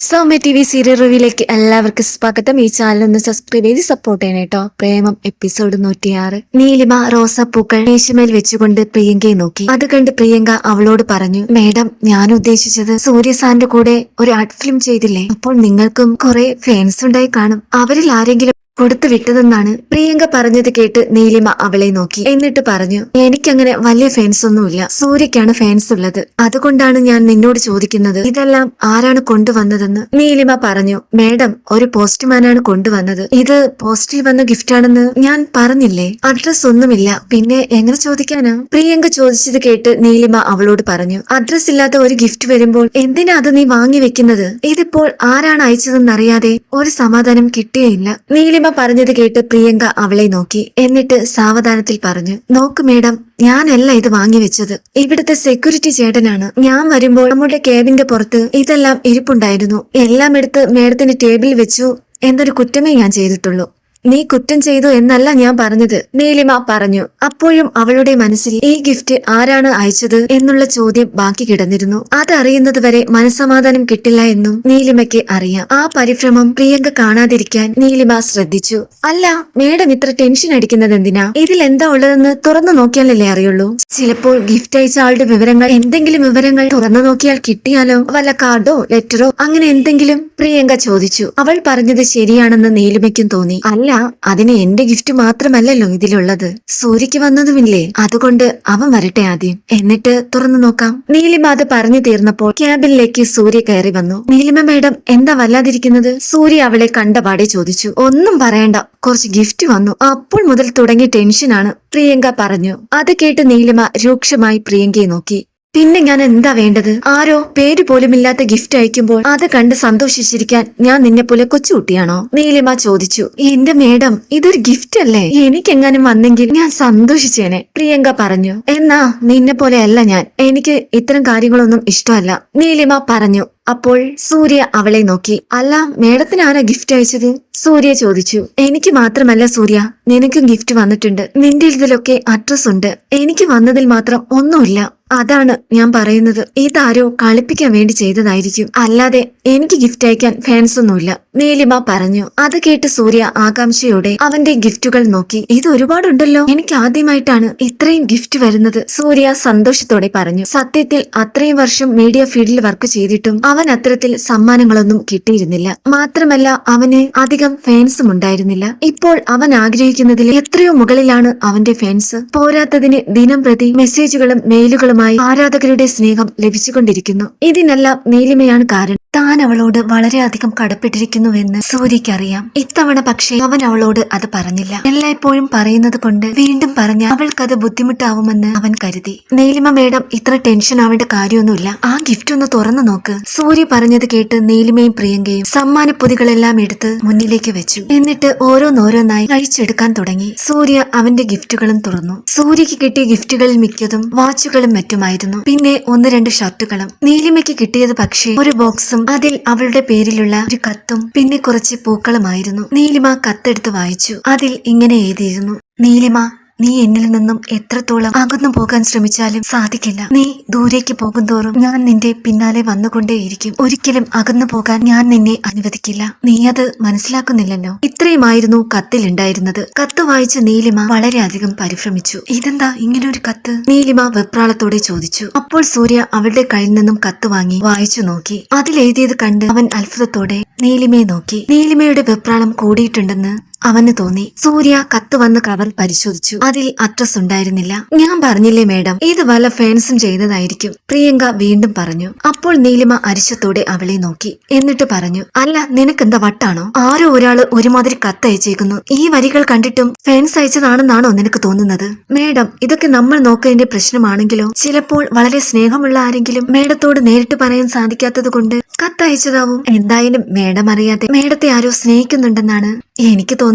Soumya T V serial റിവ്യൂലേക്ക് എല്ലാവർക്കും സ്വാഗതം. ഈ ചാനൽ ഒന്ന് സബ്സ്ക്രൈബ് ചെയ്ത് സപ്പോർട്ട് ചെയ്യണം കേട്ടോ പ്രേമം എപ്പിസോഡ് നൂറ്റിയാറ്. നീലിമ റോസാപ്പൂക്കൾ മേശമേൽ വെച്ചുകൊണ്ട് പ്രിയങ്കയെ നോക്കി. അത് കണ്ട് പ്രിയങ്ക അവളോട് പറഞ്ഞു മേഡം ഞാൻ ഉദ്ദേശിച്ചത് സൂര്യസാറിന്റെ കൂടെ ഒരു ആർട്ട് ഫിലിം ചെയ്തില്ലേ? അപ്പോൾ നിങ്ങൾക്കും കുറെ ഫാൻസ് ഉണ്ടായി കാണും. അവരിൽ ആരെങ്കിലും കൊടുത്തു വിട്ടതെന്നാണ് പ്രിയങ്ക പറഞ്ഞത് കേട്ട് നീലിമ അവളെ നോക്കി. എന്നിട്ട് പറഞ്ഞു എനിക്കങ്ങനെ വലിയ ഫാൻസ് ഒന്നുമില്ല. സൂര്യക്കാണ് ഫാൻസ് ഉള്ളത്. അതുകൊണ്ടാണ് ഞാൻ നിന്നോട് ചോദിക്കുന്നത് ഇതെല്ലാം ആരാണ് കൊണ്ടുവന്നതെന്ന്? നീലിമ പറഞ്ഞു മേഡം ഒരു പോസ്റ്റ്മാനാണ് കൊണ്ടുവന്നത്. ഇത് പോസ്റ്റിൽ വന്ന ഗിഫ്റ്റ് ആണെന്ന് ഞാൻ പറഞ്ഞില്ലേ? അഡ്രസ് ഒന്നുമില്ല. പിന്നെ എങ്ങനെ ചോദിക്കാനാ? പ്രിയങ്ക ചോദിച്ചത് കേട്ട് നീലിമ അവളോട് പറഞ്ഞു അഡ്രസ് ഇല്ലാത്ത ഒരു ഗിഫ്റ്റ് വരുമ്പോൾ എന്തിനാ അത് നീ വാങ്ങി വെക്കുന്നത്? ഇതിപ്പോൾ ആരാണ് അയച്ചതെന്നറിയാതെ ഒരു സമാധാനം കിട്ടിയേ ഇല്ല നീലിമ പറഞ്ഞത് കേട്ട് പ്രിയങ്ക അവളെ നോക്കി. എന്നിട്ട് സാവധാനത്തിൽ പറഞ്ഞു നോക്ക് മേഡം ഞാനല്ല ഇത് വാങ്ങി വെച്ചത്. ഇവിടുത്തെ സെക്യൂരിറ്റി ചേട്ടനാണ്. ഞാൻ വരുമ്പോൾ നമ്മുടെ കേബിന്റെ പുറത്ത് ഇതെല്ലാം ഇരിപ്പുണ്ടായിരുന്നു. എല്ലാം എടുത്ത് മേഡത്തിന്റെ ടേബിളിൽ വെച്ചു. എന്നൊരു കുറ്റമേ ഞാൻ ചെയ്തിട്ടുള്ളൂ. നീ കുറ്റം ചെയ്തു എന്നല്ല ഞാൻ പറഞ്ഞത്. നീലിമ പറഞ്ഞു അപ്പോഴും അവളുടെ മനസ്സിൽ ഈ ഗിഫ്റ്റ് ആരാണ് അയച്ചത്? എന്നുള്ള ചോദ്യം ബാക്കി കിടന്നിരുന്നു. അതറിയുന്നത് വരെ മനസമാധാനം കിട്ടില്ല എന്നും നീലിമയ്ക്ക് അറിയാം. ആ പരിഭ്രമം പ്രിയങ്ക കാണാതിരിക്കാൻ നീലിമ ശ്രദ്ധിച്ചു. അല്ല മേഡം ഇത്ര ടെൻഷൻ അടിക്കുന്നത് എന്തിനാ? ഇതിൽ എന്താ ഉള്ളതെന്ന് തുറന്നു നോക്കിയാലല്ലേ അറിയുള്ളൂ. ചിലപ്പോൾ ഗിഫ്റ്റ് അയച്ച ആളുടെ വിവരങ്ങൾ എന്തെങ്കിലും വിവരങ്ങൾ തുറന്നു നോക്കിയാൽ കിട്ടിയാലോ? വല്ല കാർഡോ ലെറ്ററോ അങ്ങനെ എന്തെങ്കിലും? പ്രിയങ്ക ചോദിച്ചു. അവൾ പറഞ്ഞത് ശരിയാണെന്ന് നീലിമയ്ക്കും തോന്നി. അല്ല അതിന് എന്റെ ഗിഫ്റ്റ് മാത്രമല്ലല്ലോ ഇതിലുള്ളത്. സൂര്യക്ക് വന്നതുമില്ലേ? അതുകൊണ്ട് അവൻ വരട്ടെ ആദ്യം. എന്നിട്ട് തുറന്നു നോക്കാം. നീലിമ അത് പറഞ്ഞു തീർന്നപ്പോൾ ക്യാബിനിലേക്ക് സൂര്യ കയറി വന്നു. നീലിമ മേഡം എന്താ വല്ലാതിരിക്കുന്നത്? സൂര്യ അവളെ കണ്ടപാടെ ചോദിച്ചു. ഒന്നും പറയണ്ട. കുറച്ച് ഗിഫ്റ്റ് വന്നു. അപ്പോൾ മുതൽ തുടങ്ങിയ ടെൻഷനാണ് പ്രിയങ്ക പറഞ്ഞു. അത് കേട്ട് നീലിമ രൂക്ഷമായി പ്രിയങ്കയെ നോക്കി. പിന്നെ ഞാൻ എന്താ വേണ്ടത്? ആരോ പേര് പോലുമില്ലാത്ത ഗിഫ്റ്റ് അയക്കുമ്പോൾ അത് കണ്ട് സന്തോഷിച്ചിരിക്കാൻ ഞാൻ നിന്നെ പോലെ കൊച്ചുകുട്ടിയാണോ? നീലിമ ചോദിച്ചു. എന്റെ മേഡം ഇതൊരു ഗിഫ്റ്റ് അല്ലേ? എനിക്കെങ്ങാനും വന്നെങ്കിൽ ഞാൻ സന്തോഷിച്ചേനെ പ്രിയങ്ക പറഞ്ഞു. എന്നാ നിന്നെ പോലെ അല്ല ഞാൻ. എനിക്ക് ഇത്തരം കാര്യങ്ങളൊന്നും ഇഷ്ടമല്ല നീലിമ പറഞ്ഞു. അപ്പോൾ സൂര്യ അവളെ നോക്കി. അല്ല മേഡത്തിന് ആരാ ഗിഫ്റ്റ് അയച്ചത്? സൂര്യ ചോദിച്ചു. എനിക്ക് മാത്രമല്ല സൂര്യ. നിനക്കും ഗിഫ്റ്റ് വന്നിട്ടുണ്ട്. നിന്റെ ഇതിലൊക്കെ അഡ്രസ് ഉണ്ട്. എനിക്ക് വന്നതിൽ മാത്രം ഒന്നുമില്ല. അതാണ് ഞാൻ പറയുന്നത്. ഇതാരോ കളിപ്പിക്കാൻ വേണ്ടി ചെയ്തതായിരിക്കും. അല്ലാതെ എനിക്ക് ഗിഫ്റ്റ് അയക്കാൻ ഫാൻസ് ഒന്നുമില്ല. നീലിമ പറഞ്ഞു. അത് കേട്ട് സൂര്യ ആകാംക്ഷയോടെ അവന്റെ ഗിഫ്റ്റുകൾ നോക്കി. ഇത് ഒരുപാടുണ്ടല്ലോ. എനിക്ക് ആദ്യമായിട്ടാണ് ഇത്രയും ഗിഫ്റ്റ് വരുന്നത്. സൂര്യ സന്തോഷത്തോടെ പറഞ്ഞു. സത്യത്തിൽ അത്രയും വർഷം മീഡിയ ഫീൽഡിൽ വർക്ക് ചെയ്തിട്ടും അവൻ അത്തരത്തിൽ സമ്മാനങ്ങളൊന്നും കിട്ടിയിരുന്നില്ല. മാത്രമല്ല അവന് അധികം ഫാൻസും ഉണ്ടായിരുന്നില്ല. ഇപ്പോൾ അവൻ ആഗ്രഹിക്കുന്നതിൽ എത്രയോ മുകളിലാണ് അവന്റെ ഫാൻസ് പോരാത്തതിന് ദിനം പ്രതി മെസ്സേജുകളും മെയിലുകളുമായി ആരാധകരുടെ സ്നേഹം ലഭിച്ചുകൊണ്ടിരിക്കുന്നു. ഇതിനെല്ലാം നീലിമയാണ് കാരണം. താൻ അവളോട് വളരെയധികം കടപ്പെട്ടിരിക്കുന്നുവെന്ന് സൂര്യക്കറിയാം ഇത്തവണ പക്ഷേ അവൻ അവളോട് അത് പറഞ്ഞില്ല. എല്ലായ്പ്പോഴും പറയുന്നത് കൊണ്ട് വീണ്ടും പറഞ്ഞ അവൾക്കത് ബുദ്ധിമുട്ടാവുമെന്ന് അവൻ കരുതി. നീലിമ മേഡം ഇത്ര ടെൻഷൻ ആവേണ്ട കാര്യമൊന്നുമില്ല. ആ ഗിഫ്റ്റ് ഒന്ന് തുറന്നു നോക്ക്. സൂര്യ പറഞ്ഞത് കേട്ട് നീലിമയും പ്രിയങ്കയും സമ്മാനപ്പൊതികളെല്ലാം എടുത്ത് മുന്നിലേക്ക് വെച്ചു. എന്നിട്ട് ഓരോന്നോരോന്നായി കഴിച്ചെടുക്കാൻ തുടങ്ങി. സൂര്യ അവന്റെ ഗിഫ്റ്റുകളും തുറന്നു. സൂര്യക്ക് കിട്ടിയ ഗിഫ്റ്റുകളിൽ മിക്കതും വാച്ചുകളും മറ്റുമായിരുന്നു. പിന്നെ ഒന്ന് രണ്ട് ഷർട്ടുകളും. നീലിമയ്ക്ക് കിട്ടിയത് പക്ഷേ ഒരു ബോക്സും അതിൽ അവളുടെ പേരിലുള്ള ഒരു കത്തും പിന്നെ കുറച്ച് പൂക്കളുമായിരുന്നു. നീലിമ കത്തെടുത്ത് വായിച്ചു. അതിൽ ഇങ്ങനെ എഴുതിയിരുന്നു. നീലിമ നീ എന്നിൽ നിന്നും എത്രത്തോളം അകന്നു പോകാൻ ശ്രമിച്ചാലും സാധിക്കില്ല. നീ ദൂരേക്ക് പോകുന്തോറും ഞാൻ നിന്റെ പിന്നാലെ വന്നുകൊണ്ടേയിരിക്കും. ഒരിക്കലും അകന്നു പോകാൻ ഞാൻ നിന്നെ അനുവദിക്കില്ല. നീ അത് മനസ്സിലാക്കുന്നില്ലല്ലോ. ഇത്രയുമായിരുന്നു കത്തിൽ ഉണ്ടായിരുന്നത്. കത്ത് വായിച്ച നീലിമ വളരെയധികം പരിഭ്രമിച്ചു. ഇതെന്താ ഇങ്ങനെ ഒരു കത്ത്? നീലിമ വെപ്രാളത്തോടെ ചോദിച്ചു. അപ്പോൾ സൂര്യ അവളുടെ കയ്യിൽ നിന്നും കത്ത് വാങ്ങി വായിച്ചു നോക്കി. അതിലെഴുതിയത് കണ്ട് അവൻ അത്ഭുതത്തോടെ നീലിമയെ നോക്കി. നീലിമയുടെ വെപ്രാളം കൂടിയിട്ടുണ്ടെന്ന് അവന് തോന്നി. സൂര്യ കത്ത് വന്ന് കവർ പരിശോധിച്ചു. അതിൽ അഡ്രസ് ഉണ്ടായിരുന്നില്ല. ഞാൻ പറഞ്ഞില്ലേ മേഡം ഇത് വല്ല ഫാൻസും ചെയ്തതായിരിക്കും. പ്രിയങ്ക വീണ്ടും പറഞ്ഞു. അപ്പോൾ നീലിമ അരിശത്തോടെ അവളെ നോക്കി. എന്നിട്ട് പറഞ്ഞു അല്ല നിനക്കെന്താ വട്ടാണോ? ആരോ ഒരാൾ ഒരുമാതിരി കത്ത് അയച്ചേക്കുന്നു. ഈ വരികൾ കണ്ടിട്ടും ഫാൻസ് അയച്ചതാണെന്നാണോ നിനക്ക് തോന്നുന്നത്? മേഡം ഇതൊക്കെ നമ്മൾ നോക്കുന്നതിന്റെ പ്രശ്നമാണെങ്കിലോ? ചിലപ്പോൾ വളരെ സ്നേഹമുള്ള ആരെങ്കിലും മേഡത്തോട് നേരിട്ട് പറയാൻ സാധിക്കാത്തത് കൊണ്ട് കത്തയച്ചതാവും. എന്തായാലും മേഡം അറിയാതെ മേഡത്തെ ആരോ സ്നേഹിക്കുന്നുണ്ടെന്നാണ് എനിക്ക് തോന്നുന്നത്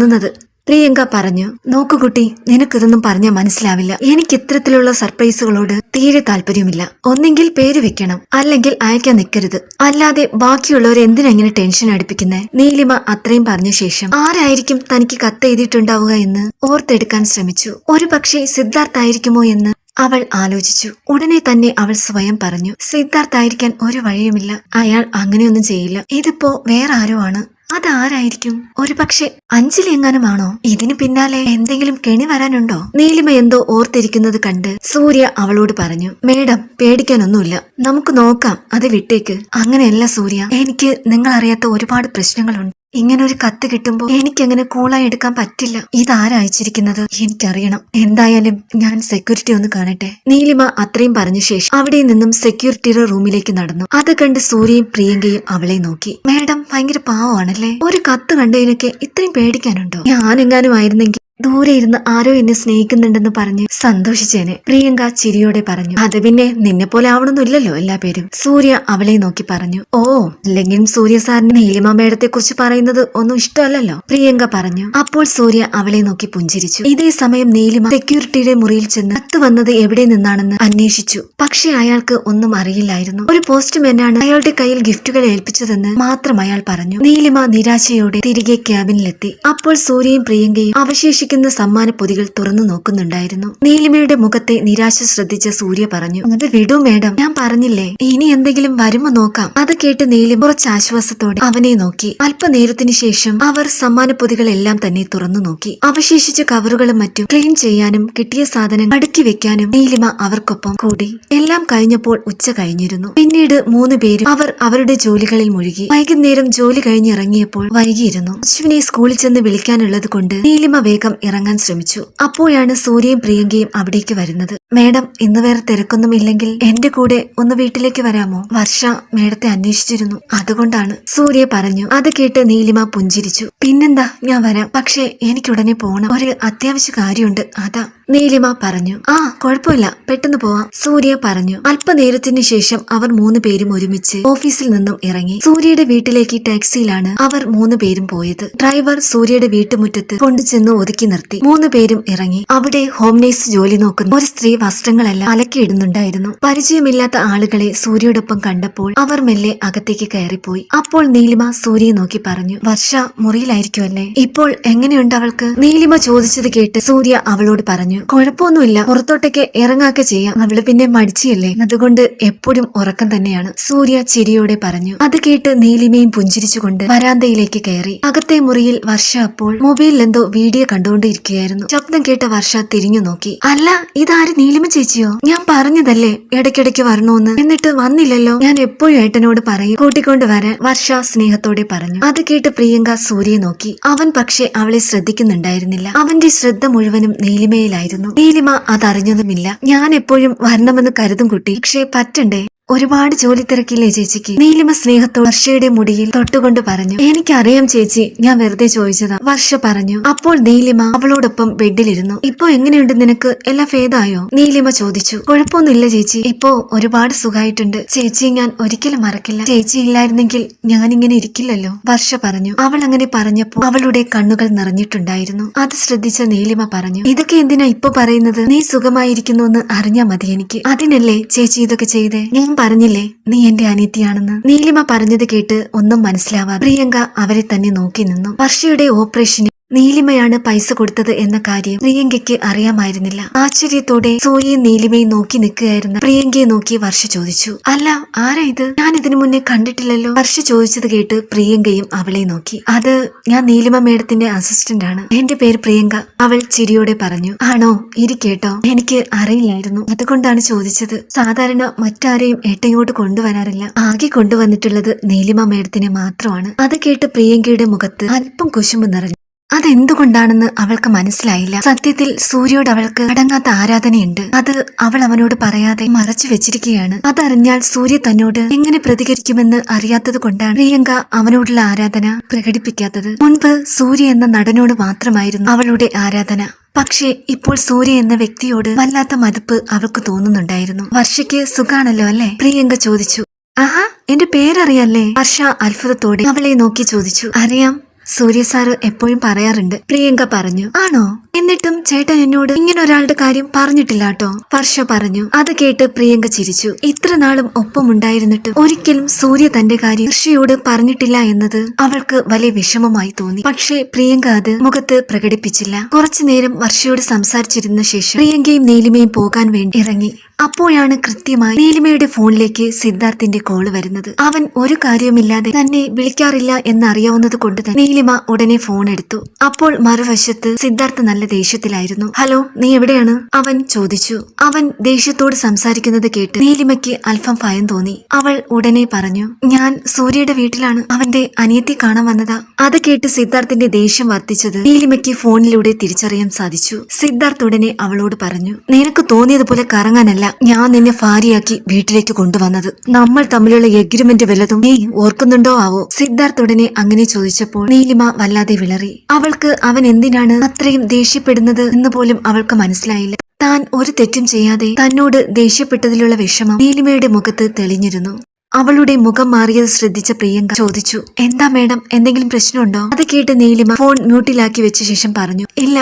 പ്രിയങ്ക പറഞ്ഞു നോക്കു കുട്ടി നിനക്കിതൊന്നും പറഞ്ഞാൽ മനസ്സിലാവില്ല. എനിക്ക് ഇത്തരത്തിലുള്ള സർപ്രൈസുകളോട് തീരെ താല്പര്യമില്ല. ഒന്നെങ്കിൽ പേര് വെക്കണം അല്ലെങ്കിൽ അയക്കാൻ നിൽക്കരുത്. അല്ലാതെ ബാക്കിയുള്ളവർ എന്തിനെങ്ങനെ ടെൻഷൻ അടുപ്പിക്കുന്നത് നീലിമ അത്രയും പറഞ്ഞ ശേഷം ആരായിരിക്കും തനിക്ക് കത്ത് എഴുതിയിട്ടുണ്ടാവുക എന്ന് ഓർത്തെടുക്കാൻ ശ്രമിച്ചു. ഒരു പക്ഷേ സിദ്ധാർത്ഥ ആയിരിക്കുമോ എന്ന് അവൾ ആലോചിച്ചു. ഉടനെ തന്നെ അവൾ സ്വയം പറഞ്ഞു സിദ്ധാർത്ഥ് ആയിരിക്കാൻ ഒരു വഴിയുമില്ല. അയാൾ അങ്ങനെയൊന്നും ചെയ്യില്ല. ഇതിപ്പോ വേറെ ആരോ ആണ്. അതാരായിരിക്കും? ഒരു പക്ഷെ അഞ്ചിലെങ്ങാനുമാണോ ഇതിന് പിന്നാലെ എന്തെങ്കിലും കെണി വരാനുണ്ടോ? നീലിമ എന്തോ ഓർത്തിരിക്കുന്നത് കണ്ട് സൂര്യ അവളോട് പറഞ്ഞു മേഡം പേടിക്കാനൊന്നുമില്ല. നമുക്ക് നോക്കാം. അത് വിട്ടേക്ക്. അങ്ങനെയല്ല സൂര്യ. എനിക്ക് നിങ്ങൾ അറിയാത്ത ഒരുപാട് പ്രശ്നങ്ങളുണ്ട്. ഇങ്ങനെ ഒരു കത്ത് കിട്ടുമ്പോൾ എനിക്കങ്ങനെ കൂളായി എടുക്കാൻ പറ്റില്ല. ഇതാരാ അയച്ചിരിക്കുന്നത്? എനിക്കറിയണം. എന്തായാലും ഞാൻ സെക്യൂരിറ്റി ഒന്ന് കാണട്ടെ. നീലിമ അത്രയും പറഞ്ഞ ശേഷം അവിടെ നിന്നും സെക്യൂരിറ്റിയുടെ റൂമിലേക്ക് നടന്നു. അത് കണ്ട് സൂര്യയും പ്രിയങ്കയും അവളെ നോക്കി. മാഡം ഭയങ്കര പാവമാണല്ലേ? ഒരു കത്ത് കണ്ടതിനൊക്കെ ഇത്രയും പേടിക്കാനുണ്ടോ? ഞാനെങ്ങാനും ആയിരുന്നെങ്കിൽ ദൂരെ ഇരുന്ന് ആരോ എന്നെ സ്നേഹിക്കുന്നുണ്ടെന്ന് പറഞ്ഞ് സന്തോഷിച്ചേനെ. പ്രിയങ്ക ചിരിയോടെ പറഞ്ഞു അത് പിന്നെ നിന്നെ പോലെ ആവണമെന്നില്ലല്ലോ എല്ലാ പേരും. സൂര്യ അവളെ നോക്കി പറഞ്ഞു ഓ അല്ലെങ്കിലും സൂര്യ സാറിന് നീലിമ മേഡത്തെ കുറിച്ച് പറയുന്നത് ഒന്നും ഇഷ്ടമല്ലല്ലോ. പ്രിയങ്ക പറഞ്ഞു അപ്പോൾ സൂര്യ അവളെ നോക്കി പുഞ്ചിരിച്ചു. ഇതേ സമയം നീലിമ സെക്യൂരിറ്റിയുടെ മുറിയിൽ ചെന്ന് കത്ത് വന്നത് എവിടെ നിന്നാണെന്ന് അന്വേഷിച്ചു. പക്ഷെ അയാൾക്ക് ഒന്നും അറിയില്ലായിരുന്നു. ഒരു പോസ്റ്റ്മാനാണ് അയാളുടെ കയ്യിൽ ഗിഫ്റ്റുകൾ ഏൽപ്പിച്ചതെന്ന് മാത്രം അയാൾ പറഞ്ഞു. നീലിമ നിരാശയോടെ തിരികെ ക്യാബിനിലെത്തി. അപ്പോൾ സൂര്യയും പ്രിയങ്കയും അവശേഷിക്കുന്ന സമ്മാന പൊതികൾ തുറന്നു നോക്കുന്നുണ്ടായിരുന്നു. നീലിമയുടെ മുഖത്തെ നിരാശ ശ്രദ്ധിച്ച സൂര്യ പറഞ്ഞു അത് വിടൂ മേഡം. ഞാൻ പറഞ്ഞില്ലേ ഇനി എന്തെങ്കിലും വരുമോ നോക്കാം. അത് കേട്ട് നീലിമ കുറച്ച് ആശ്വാസത്തോടെ അവനെ നോക്കി. അല്പനേരത്തിന് ശേഷം അവർ സമ്മാന പൊതികളെല്ലാം തന്നെ തുറന്നു നോക്കി. അവശേഷിച്ച കവറുകളും മറ്റും ക്ലീൻ ചെയ്യാനും കിട്ടിയ സാധനം അടുക്കി വെക്കാനും നീലിമ അവർക്കൊപ്പം കൂടി. എല്ലാം കഴിഞ്ഞപ്പോൾ ഉച്ച കഴിഞ്ഞിരുന്നു. പിന്നീട് മൂന്ന് പേരും അവർ അവരുടെ ജോലികളിൽ മുഴുകി. വൈകുന്നേരം ജോലി കഴിഞ്ഞിറങ്ങിയപ്പോൾ വൈകിയിരുന്നു. അശ്വിനെ സ്കൂളിൽ ചെന്ന് വിളിക്കാനുള്ളത് കൊണ്ട് നീലിമ വേഗം ഇറങ്ങാൻ ശ്രമിച്ചു. അപ്പോഴാണ് സൂര്യയും പ്രിയങ്കയും അവിടേക്ക് വരുന്നത്. മേഡം ഇന്ന് വേറെ തിരക്കൊന്നും ഇല്ലെങ്കിൽ എന്റെ കൂടെ ഒന്ന് വീട്ടിലേക്ക് വരാമോ? വർഷ മേഡത്തെ അന്വേഷിച്ചിരുന്നു. അതുകൊണ്ടാണ് സൂര്യ പറഞ്ഞു. അത് കേട്ട് നീലിമ പുഞ്ചിരിച്ചു. പിന്നെന്താ? ഞാൻ വരാം. പക്ഷേ എനിക്കുടനെ പോകണം ഒരു അത്യാവശ്യ കാര്യമുണ്ട്. അതാ നീലിമ പറഞ്ഞു. ആ കുഴപ്പമില്ല. പെട്ടെന്ന് പോവാം സൂര്യ പറഞ്ഞു. അല്പനേരത്തിന് ശേഷം അവർ മൂന്ന് പേരും ഒരുമിച്ച് ഓഫീസിൽ നിന്നും ഇറങ്ങി. സൂര്യയുടെ വീട്ടിലേക്ക് ടാക്സിയിലാണ് അവർ മൂന്ന് പേരും പോയത്. ഡ്രൈവർ സൂര്യയുടെ വീട്ടുമുറ്റത്ത് കൊണ്ടുചെന്ന് ഒതുക്കി നിർത്തി. മൂന്ന് പേരും ഇറങ്ങി അവിടെ ഹോം നേഴ്സ് ജോലി നോക്കുന്ന. ഒരു സ്ത്രീ വസ്ത്രങ്ങളെല്ലാം അലക്കിയിടുന്നുണ്ടായിരുന്നു പരിചയമില്ലാത്ത ആളുകളെ സൂര്യയോടൊപ്പം കണ്ടപ്പോൾ അവർ മെല്ലെ അകത്തേക്ക് കയറിപ്പോയി. അപ്പോൾ നീലിമ സൂര്യയെ നോക്കി പറഞ്ഞു വർഷ മുറിയിലായിരിക്കുമല്ലേ ഇപ്പോൾ എങ്ങനെയുണ്ട് അവൾക്ക്? നീലിമ ചോദിച്ചത് കേട്ട് സൂര്യ അവളോട് പറഞ്ഞു കുഴപ്പമൊന്നുമില്ല. പുറത്തോട്ടൊക്കെ ഇറങ്ങാക്കെ ചെയ്യാം. അവൾ പിന്നെ മടിച്ചില്ലേ അതുകൊണ്ട് എപ്പോഴും ഉറക്കം തന്നെയാണ്. സൂര്യ ചിരിയോടെ പറഞ്ഞു. അത് കേട്ട് നീലിമയും പുഞ്ചിരിച്ചുകൊണ്ട് വരാന്തയിലേക്ക് കയറി. അകത്തെ മുറിയിൽ വർഷ അപ്പോൾ മൊബൈലിൽ എന്തോ വീഡിയോ കണ്ടുകൊണ്ടിരിക്കുകയായിരുന്നു ശബ്ദം കേട്ട വർഷ തിരിഞ്ഞു നോക്കി. അല്ല ഇതാര് നീലിമ ചേച്ചിയോ? ഞാൻ പറഞ്ഞതല്ലേ ഇടയ്ക്കിടയ്ക്ക് വരണോന്ന് എന്നിട്ട് വന്നില്ലല്ലോ. ഞാൻ എപ്പോഴും ഏട്ടനോട് പറയും കൂട്ടിക്കൊണ്ട് വരാൻ വർഷ സ്നേഹത്തോടെ പറഞ്ഞു. അത് കേട്ട് പ്രിയങ്ക സൂര്യയെ നോക്കി. അവൻ പക്ഷെ അവളെ ശ്രദ്ധിക്കുന്നുണ്ടായിരുന്നില്ല. അവന്റെ ശ്രദ്ധ മുഴുവനും നീലിമയിലായിരുന്നു. നീലിമ അതറിഞ്ഞതുമില്ല. ഞാൻ എപ്പോഴും വരണമെന്ന് കരുതും കുട്ടി. പക്ഷേ പറ്റണ്ടേ? ഒരുപാട് ജോലി തിരക്കില്ലേ ചേച്ചിക്ക്? നീലിമ സ്നേഹത്തോട് വർഷയുടെ മുടിയിൽ തൊട്ടുകൊണ്ട് പറഞ്ഞു എനിക്കറിയാം ചേച്ചി ഞാൻ വെറുതെ ചോദിച്ചതാ. വർഷ പറഞ്ഞു അപ്പോൾ നീലിമ അവളോടൊപ്പം ബെഡിലിരുന്നു. ഇപ്പോ എങ്ങനെയുണ്ട് നിനക്ക്? എല്ലാ ഭേദായോ? നീലിമ ചോദിച്ചു കുഴപ്പമൊന്നുമില്ല ചേച്ചി. ഇപ്പോ ഒരുപാട് സുഖമായിട്ടുണ്ട് ചേച്ചി ഞാൻ ഒരിക്കലും മറക്കില്ല. ചേച്ചി ഇല്ലായിരുന്നെങ്കിൽ ഞാൻ ഇങ്ങനെ ഇരിക്കില്ലല്ലോ. വർഷ പറഞ്ഞു അവൾ അങ്ങനെ പറഞ്ഞപ്പോൾ അവളുടെ കണ്ണുകൾ നിറഞ്ഞിട്ടുണ്ടായിരുന്നു. അത് ശ്രദ്ധിച്ച നീലിമ പറഞ്ഞു ഇതൊക്കെ എന്തിനാ ഇപ്പൊ പറയുന്നത്? നീ സുഖമായിരിക്കുന്നു എന്ന് അറിഞ്ഞാ മതി എനിക്ക്. അതിനല്ലേ ചേച്ചി ഇതൊക്കെ ചെയ്തേ? ഞാൻ പറഞ്ഞില്ലേ? നീ എന്റെ അനിയത്തിയാണെന്ന്. നീലിമ പറഞ്ഞത് കേട്ട് ഒന്നും മനസ്സിലാവാതെ പ്രിയങ്ക അവരെ തന്നെ നോക്കി നിന്നു. വർഷയുടെ ഓപ്പറേഷന് നീലിമയാണ് പൈസ കൊടുത്തത് എന്ന കാര്യം പ്രിയങ്കയ്ക്ക് അറിയാമായിരുന്നില്ല. ആശ്ചര്യത്തോടെ സൂര്യയും നീലിമയും നോക്കി നിൽക്കുകയായിരുന്ന പ്രിയങ്കയെ നോക്കി വർഷ ചോദിച്ചു. അല്ല ആരാ ഇത്? ഞാൻ ഇതിനു മുന്നേ കണ്ടിട്ടില്ലല്ലോ. വർഷ ചോദിച്ചത് കേട്ട് പ്രിയങ്കയും അവളെ നോക്കി. അത് ഞാൻ നീലിമ മേഡത്തിന്റെ അസിസ്റ്റന്റ് ആണ്. എന്റെ പേര് പ്രിയങ്ക അവൾ ചിരിയോടെ പറഞ്ഞു. ആണോ? ഇരിക്കേട്ടോ എനിക്ക് അറിയില്ലായിരുന്നു. അതുകൊണ്ടാണ് ചോദിച്ചത്. സാധാരണ മറ്റാരെയും ഏട്ടയിങ്ങോട്ട് കൊണ്ടുവരാറില്ല. ആകെ കൊണ്ടുവന്നിട്ടുള്ളത് നീലിമ മേഡത്തിനെ മാത്രമാണ്. അത് കേട്ട് പ്രിയങ്കയുടെ മുഖത്ത് അല്പം കുശുമ്പ് നിറഞ്ഞു. അതെന്തുകൊണ്ടാണെന്ന് അവൾക്ക് മനസ്സിലായില്ല. സത്യത്തിൽ സൂര്യോട് അവൾക്ക് അടങ്ങാത്ത ആരാധനയുണ്ട്. അത് അവൾ അവനോട് പറയാതെ മറച്ചു വെച്ചിരിക്കുകയാണ്. അതറിഞ്ഞാൽ സൂര്യ തന്നോട് എങ്ങനെ പ്രതികരിക്കുമെന്ന് അറിയാത്തത് കൊണ്ടാണ് പ്രിയങ്ക അവനോടുള്ള ആരാധന പ്രകടിപ്പിക്കാത്തത്. മുൻപ് സൂര്യ എന്ന നടനോട് മാത്രമായിരുന്നു അവളുടെ ആരാധന. പക്ഷേ ഇപ്പോൾ സൂര്യ എന്ന വ്യക്തിയോട് വല്ലാത്ത മതിപ്പ് അവൾക്ക് തോന്നുന്നുണ്ടായിരുന്നു. വർഷയ്ക്ക് സുഖാണല്ലോ അല്ലേ? പ്രിയങ്ക ചോദിച്ചു. ആഹാ എന്റെ പേരറിയാല്ലേ? വർഷ അത്ഭുതത്തോടെ അവളെ നോക്കി ചോദിച്ചു. അറിയാം സൂര്യ സാറ് എപ്പോഴും പറയാറുണ്ട്. പ്രിയങ്ക പറഞ്ഞു. ആണോ? എന്നിട്ടും ചേട്ടൻ എന്നോട് ഇങ്ങനെ ഒരാളുടെ കാര്യം പറഞ്ഞിട്ടില്ല കേട്ടോ വർഷ പറഞ്ഞു. അത് കേട്ട് പ്രിയങ്ക ചിരിച്ചു. ഇത്ര നാളും ഒപ്പമുണ്ടായിരുന്നിട്ടും ഒരിക്കലും സൂര്യ തന്റെ കാര്യം ഋഷിയോട് പറഞ്ഞിട്ടില്ല എന്നത് അവൾക്ക് വലിയ വിഷമമായി തോന്നി. പക്ഷേ പ്രിയങ്ക അത് മുഖത്ത് പ്രകടിപ്പിച്ചില്ല. കുറച്ചു നേരം വർഷയോട് സംസാരിച്ചിരുന്ന ശേഷം പ്രിയങ്കയും നീലിമയും പോകാൻ വേണ്ടി ഇറങ്ങി. അപ്പോഴാണ് കൃത്യമായി നീലിമയുടെ ഫോണിലേക്ക് സിദ്ധാർത്ഥിന്റെ കോൾ വരുന്നത്. അവൻ ഒരു കാര്യവുമില്ലാതെ തന്നെ വിളിക്കാറില്ല എന്നറിയാവുന്നത് കൊണ്ട് തന്നെ നീലിമ ഉടനെ ഫോൺ എടുത്തു. അപ്പോൾ മറുവശത്ത് സിദ്ധാർത്ഥ് നല്ല ദേഷ്യത്തിലായിരുന്നു. ഹലോ നീ എവിടെയാണ്? അവൻ ചോദിച്ചു. അവൻ ദേഷ്യത്തോട് സംസാരിക്കുന്നത് കേട്ട് നീലിമയ്ക്ക് അല്പം ഭയം തോന്നി. അവൾ ഉടനെ പറഞ്ഞു ഞാൻ സൂര്യയുടെ വീട്ടിലാണ്. അവന്റെ അനിയത്തി കാണാൻ വന്നതാ. അത് കേട്ട് സിദ്ധാർത്ഥിന്റെ ദേഷ്യം വർദ്ധിച്ചത് നീലിമയ്ക്ക് ഫോണിലൂടെ തിരിച്ചറിയാൻ സാധിച്ചു. സിദ്ധാർത്ഥ് ഉടനെ അവളോട് പറഞ്ഞു നിനക്ക് തോന്നിയതുപോലെ കറങ്ങാനല്ല ഞാൻ നിന്നെ ഭാര്യയാക്കി വീട്ടിലേക്ക് കൊണ്ടുവന്നത്. നമ്മൾ തമ്മിലുള്ള എഗ്രിമെന്റ് വല്ലതും നീ ഓർക്കുന്നുണ്ടോ ആവോ? സിദ്ധാർത്ഥ് ഉടനെ അങ്ങനെ ചോദിച്ചപ്പോൾ നീലിമ വല്ലാതെ വിളറി. അവൾക്ക് അവൻ എന്തിനാണ് അത്രയും ദേഷ്യപ്പെടുന്നത് എന്ന് പോലും അവൾക്ക് മനസ്സിലായില്ല. താൻ ഒരു തെറ്റും ചെയ്യാതെ തന്നോട് ദേഷ്യപ്പെട്ടതിലുള്ള വിഷമം നീലിമയുടെ മുഖത്ത് തെളിഞ്ഞിരുന്നു. അവളുടെ മുഖം മാറിയത് ശ്രദ്ധിച്ച പ്രിയങ്ക ചോദിച്ചു എന്താ മേഡം എന്തെങ്കിലും പ്രശ്നമുണ്ടോ? അത് കേട്ട് നീലിമ ഫോൺ മ്യൂട്ടിലാക്കി വെച്ച ശേഷം പറഞ്ഞു ഇല്ല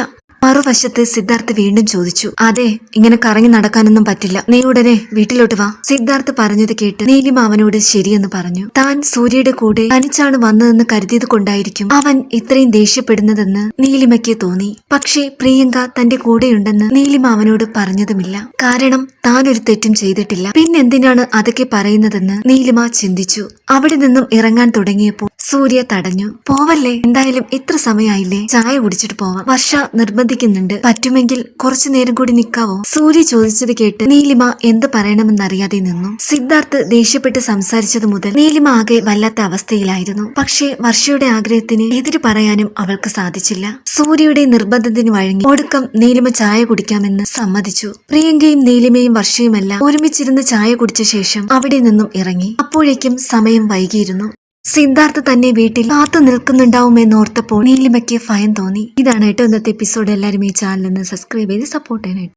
മറുവശത്ത് സിദ്ധാർത്ഥ് വീണ്ടും ചോദിച്ചു അതെ ഇങ്ങനെ കറങ്ങി നടക്കാനൊന്നും പറ്റില്ല. നീ ഉടനെ വീട്ടിലോട്ട് വാ. സിദ്ധാർത്ഥ് പറഞ്ഞത് കേട്ട് നീലിമ അവനോട് ശരിയെന്ന് പറഞ്ഞു. താൻ സൂര്യയുടെ കൂടെ തനിച്ചാണ് വന്നതെന്ന് കരുതിയത് കൊണ്ടായിരിക്കും അവൻ ഇത്രയും ദേഷ്യപ്പെടുന്നതെന്ന് നീലിമയ്ക്ക് തോന്നി. പക്ഷേ പ്രിയങ്ക തന്റെ കൂടെയുണ്ടെന്ന് നീലിമ അവനോട് പറഞ്ഞതുമില്ല. കാരണം താൻ ഒരു തെറ്റും ചെയ്തിട്ടില്ല. പിന്നെന്തിനാണ് അതൊക്കെ പറയുന്നതെന്ന് നീലിമ ചിന്തിച്ചു. അവിടെ നിന്നും ഇറങ്ങാൻ തുടങ്ങിയപ്പോൾ സൂര്യ തടഞ്ഞു. പോവല്ലേ? എന്തായാലും ഇത്ര സമയമായില്ലേ ചായ കുടിച്ചിട്ട് പോവാം. വർഷ നിർബന്ധിക്കുന്നുണ്ട്. പറ്റുമെങ്കിൽ കുറച്ചു നേരം കൂടി നിൽക്കാവോ സൂര്യ ചോദിച്ചത് കേട്ട് നീലിമ എന്ത് പറയണമെന്നറിയാതെ നിന്നു. സിദ്ധാർത്ഥ് ദേഷ്യപ്പെട്ട് സംസാരിച്ചത് മുതൽ നീലിമ ആകെ വല്ലാത്ത അവസ്ഥയിലായിരുന്നു. പക്ഷേ വർഷയുടെ ആഗ്രഹത്തിന് എതിര് പറയാനും അവൾക്ക് സാധിച്ചില്ല. സൂര്യയുടെ നിർബന്ധത്തിന് വഴങ്ങി ഒടുക്കം നീലിമ ചായ കുടിക്കാമെന്ന് സമ്മതിച്ചു. പ്രിയങ്കയും നീലിമയും വർഷയുമെല്ലാം ഒരുമിച്ചിരുന്ന് ചായ കുടിച്ച ശേഷം അവിടെ നിന്നും ഇറങ്ങി. അപ്പോഴേക്കും സമയം വൈകിയിരുന്നു. സിദ്ധാർത്ഥ് തന്നെ വീട്ടിൽ കാത്തു നിൽക്കുന്നുണ്ടാവുമെന്നോർത്തപ്പോൾ നീലിമയ്ക്ക് ഭയം തോന്നി. ഇതാണ് കേട്ടോ ഇന്നത്തെ എപ്പിസോഡ് എല്ലാവരും ഈ ചാനലിൽ നിന്ന് സബ്സ്ക്രൈബ് ചെയ്ത് സപ്പോർട്ട് ചെയ്യാനായിട്ട്.